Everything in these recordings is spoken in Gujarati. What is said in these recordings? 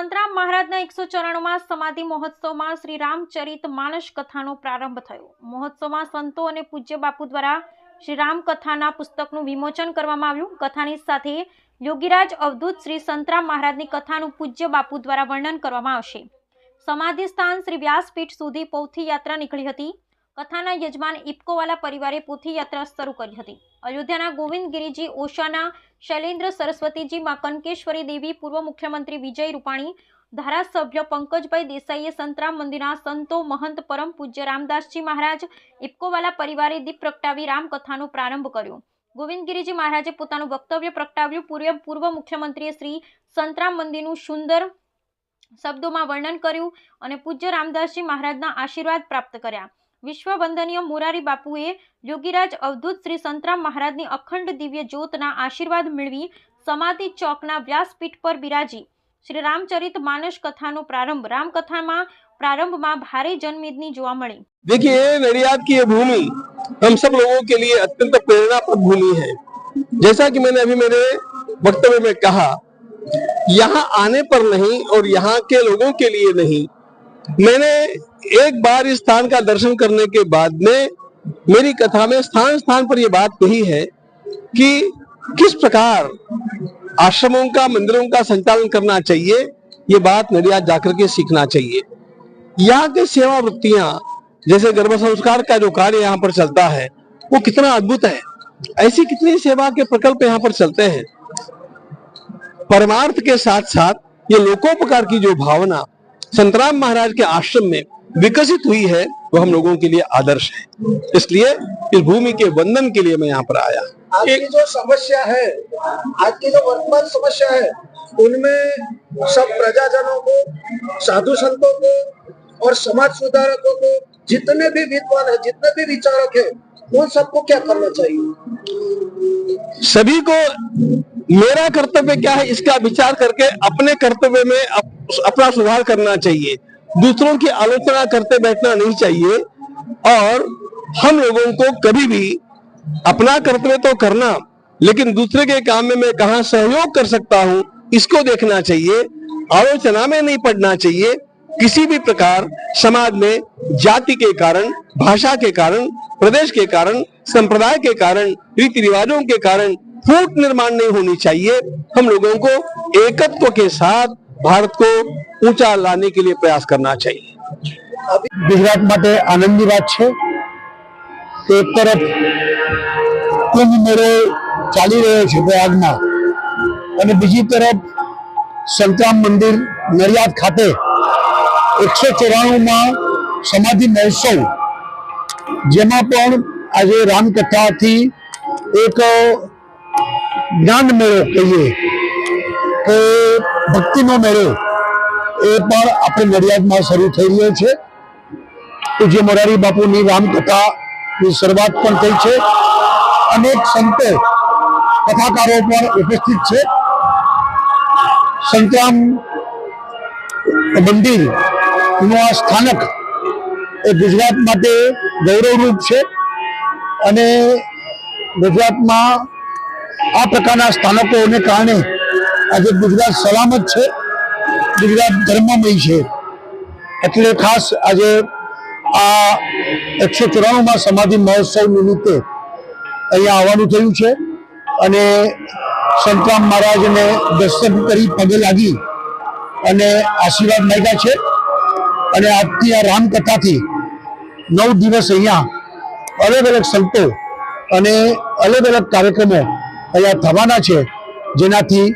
સંતરામ મહારાજના એકસો ચોરાણુંમાં સમાધિ મહોત્સવમાં શ્રી રામચરિત માનસ કથાનો પ્રારંભ થયો. મહોત્સવમાં સંતો અને પૂજ્ય બાપુ દ્વારા શ્રી રામકથાના પુસ્તકનું વિમોચન કરવામાં આવ્યું. કથાની સાથે યોગીરાજ અવધૂત શ્રી સંતરામ મહારાજની કથાનું પૂજ્ય બાપુ દ્વારા વર્ણન કરવામાં આવશે. સમાધિ સ્થાન શ્રી વ્યાસપીઠ સુધી પૌથી યાત્રા નીકળી હતી. કથાના યજમાન ઇપકોવાલા પરિવારે પોથીયાત્રા શરૂ કરી હતી. અયોધ્યાના ગોવિંદગીરીજી ઓશાના શૈલેન્દ્ર સરસ્વતીજી માં કનકેશ્વરી દેવી, પૂર્વ મુખ્યમંત્રી વિજય રૂપાણી, ધારાસભ્ય પંકજભાઈ દેસાઈએ સંતરામ મંદિરના સંતો મહંત પરમ પૂજ્ય રામદાસજી મહારાજ ઇપકોવાલા પરિવારે દીપ પ્રગટાવી રામકથાનો પ્રારંભ કર્યો. ગોવિંદગીરીજી મહારાજે પોતાનું વક્તવ્ય પ્રગટાવ્યું. પૂર્વ પૂર્વ મુખ્યમંત્રીએ શ્રી સંતરામ મંદિરનું સુંદર શબ્દોમાં વર્ણન કર્યું અને પૂજ્ય રામદાસજી મહારાજના આશીર્વાદ પ્રાપ્ત કર્યા. વિશ્વ વંદનીય મોરારી બાપુએ યોગીરાજ અવધૂત શ્રી સંતરામ મહારાજની અખંડ દિવ્ય જ્યોતના આશીર્વાદ મેળવી સમાધિ ચોકના વ્યાસપીઠ પર બિરાજી શ્રી રામચરિત માનસ કથાનો પ્રારંભ રામકથામાં પ્રારંભમાં ભારે જનમેદની જોવા મળી देखिए नडियाद की ये भूमि हम सब लोगों के लिए अत्यंत प्रेरणाप्रद भूमि है जैसा कि मैंने अभी मेरे वक्तव्य में कहा यहाँ आने पर नहीं और यहाँ के लोगों के लिए नहीं मैंने एक बार इस स्थान का दर्शन करने के बाद में मेरी कथा में स्थान स्थान पर यह बात कही है कि किस प्रकार आश्रमों का, मंदिरों का संचालन करना चाहिए, ये बात नडियाद जाकर के सीखना चाहिए। यहाँ के सेवा वृत्तियाँ जैसे गर्भ संस्कार का जो कार्य यहाँ पर चलता है, वो कितना अद्भुत है। ऐसी कितनी सेवा के प्रकल्प यहाँ पर चलते हैं। परमार्थ के साथ साथ ये लोकोपकार की जो भावना, संतराम महाराज के आश्रम में विकसित हुई है वो हम लोगों के लिए आदर्श है। इसलिए इस भूमि के वंदन के लिए मैं यहाँ पर आया। आज की जो समस्या है आज की जो वर्तमान समस्या है उनमें सब प्रजाजनों को साधु संतों को और समाज सुधारकों को जितने भी विद्वान है जितने भी विचारक है उन सबको क्या करना चाहिए? सभी को मेरा कर्तव्य क्या है इसका विचार करके अपने कर्तव्य में अप, अपना सुधार करना चाहिए। दूसरों की आलोचना करते बैठना नहीं चाहिए और हम लोगों को कभी भी अपना कर्तव्य तो करना, लेकिन दूसरे के काम में मैं कहा सहयोग कर सकता हूँ, इसको देखना चाहिए, आलोचना में नहीं पड़ना चाहिए। किसी भी प्रकार समाज में जाति के कारण, भाषा के कारण, प्रदेश के कारण, संप्रदाय के कारण रीति रिवाजों के कारण फूट निर्माण नहीं होनी चाहिए। हम लोगों को एकत्व के साथ भारत को ऊंचा लाने के लिए प्रयास करना चाहिए ગુજરાત માટે આનંદની વાત છે કે એક તરફ કુંભ મેળો ચાલી રહ્યો છે પ્રયાગમાં અને બીજી તરફ સંતરામ મંદિર નડિયાદ ખાતે એકસો ચોરાણુંમાં સમાધિ મહોત્સવ જેમાં પણ આજે રામકથાથી એક જ્ઞાન મેળો કહીએ કે ભક્તિનો મેળો એ પણ આપણે નડિયાદમાં શરૂ થઈ રહ્યો છે. પૂજ્ય મોરારી બાપુની રામકથાની શરૂઆત પણ થઈ છે. અનેક સંતો કથાકારો પણ ઉપસ્થિત છે. સંતરામ મંદિરનું આ સ્થાનક એ ગુજરાત માટે ગૌરવરૂપ છે અને ગુજરાતમાં આ પ્રકારના સ્થાનકોને કારણે આજે ગુજરાત સલામત છે, ગુજરાત ધર્મમય છે. એટલે ખાસ આજે આ એકસો ચોરાણુંમાં સમાધિ મહોત્સવ નિમિત્તે અહીંયા આવવાનું થયું છે અને સંતરામ મહારાજને દર્શન કરી પગે લાગી અને આશીર્વાદ માંગ્યા છે. અને આજથી આ રામકથાથી નવ દિવસ અહીંયા અલગ અલગ સંતો અને અલગ અલગ કાર્યક્રમો અહીંયા થવાના છે, જેનાથી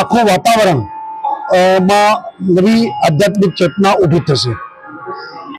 આખું વાતાવરણમાં નવી આધ્યાત્મિક ચેતના ઊભી થશે.